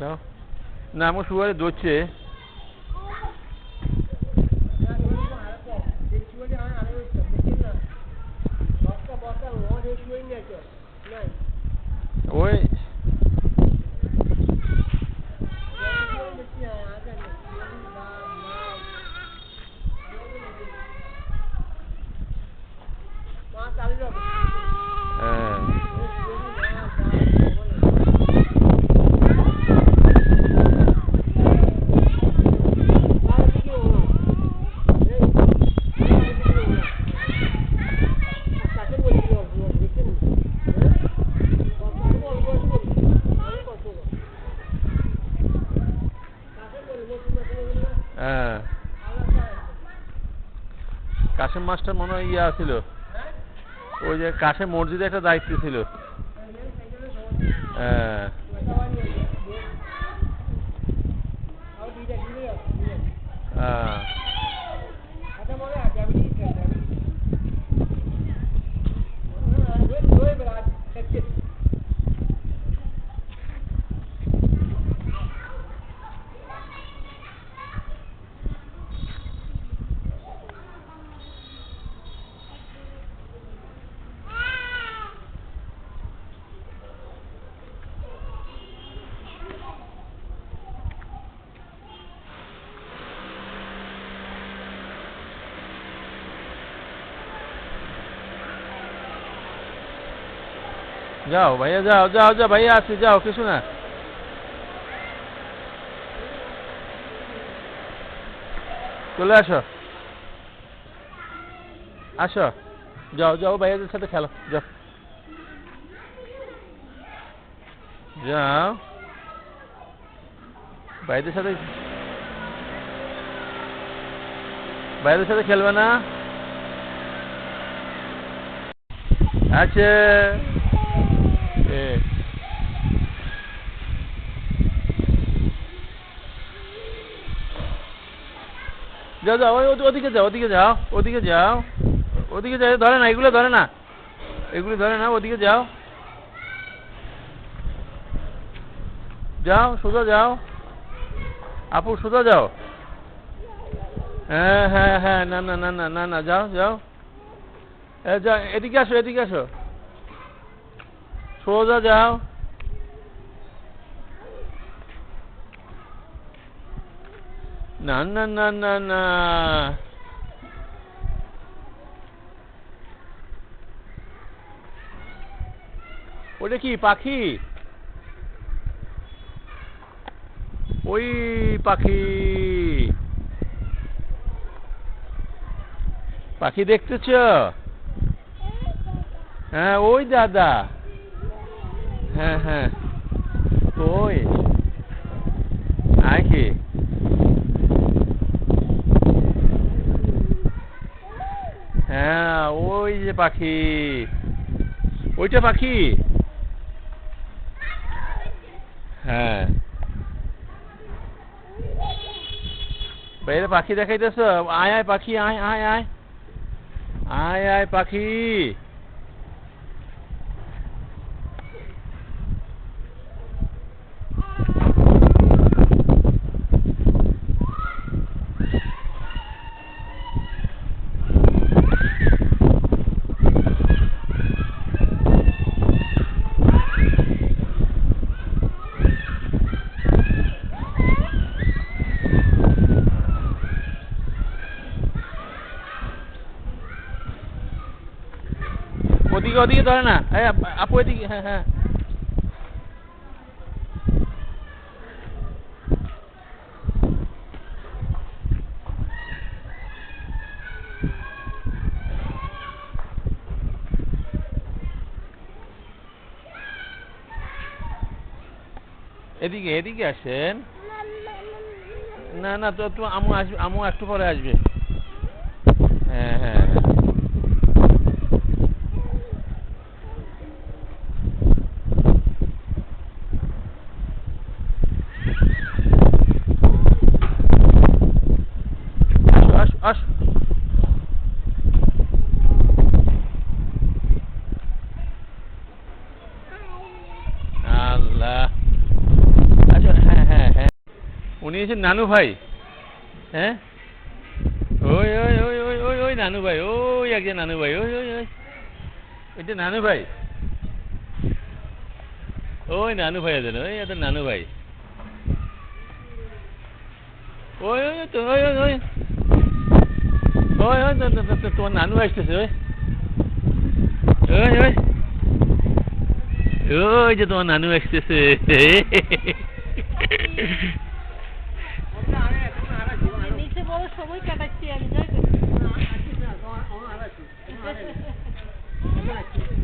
যাও না আমার সুগারে ধরছে কাশেম মাস্টার মনে হয় ইয়া ছিল। ওই যে কাশেম মসজিদে একটা দায়িত্ব ছিল। হ্যাঁ। হ্যাঁ। যাও ভাইয়া, যাও যাও যাও, ভাইয়া আসি যাও, কিছু না। চলে আসো। আসো। যাও যাও, ভাইয়াদের সাথে খেলো, যাও। যাও। ভাইদের সাথে ভাইদের সাথে খেলবে না? আছে। যাও যাও ওই ওদিকে যাও ওদিকে যাও ওদিকে যাও ওদিকে যাও ধরে না, এগুলো ধরে না। এগুলো ধরে না, ওদিকে যাও। যাও, সোজা যাও। আপু, সোজা যাও। হ্যাঁ হ্যাঁ হ্যাঁ না না না না না না যাও। যাও যা, এদিকে আসো এদিকে আসো। সোজা যাও। না না না না না। ওটা কি, পাখি? ওই পাখি। পাখি দেখতেছ? হ্যাঁ ওই দাদা। হ্যাঁ হ্যাঁ। ওই আয় কি? হ্যাঁ ওই যে পাখি। ওইটা পাখি? হ্যাঁ। বাইরে পাখি দেখাইতেছ? আয় আয় পাখি, আয় আয় আয়। আয় আয় পাখি। ওদিকে ওদিকে ধরে না। এই আপু এদিকে হ্যাঁ হ্যাঁ। এদিকে এদিকে আসেন। না না, তো তো আমু আসবে, আমু একটু পরে আসবে। হ্যাঁ হ্যাঁ হ্যাঁ আসো আসো আসো আল্লাহ আচ্ছা হ্যাঁ হচ্ছে নানু ভাই। হ্যাঁ? ওই ওই ওই ওই ওই ওই নানু ভাই, ওই একজন নানু ভাই, ওই ওই ওই। এটা নানু ভাই। ওই নানু ভাই এদের ওই এদের নানু ভাই। ওই ওই তো, ওই ওই ওই। ওই ওই, তো- তো- তো- তো- তোমার নানু আসতেছে, ওই। ওই ওই। ওই যে তোমার নানু আসতেছে। É muito abateando, né? Aqui, aqui, aqui, aqui, aqui, aqui, aqui, aqui, aqui, aqui,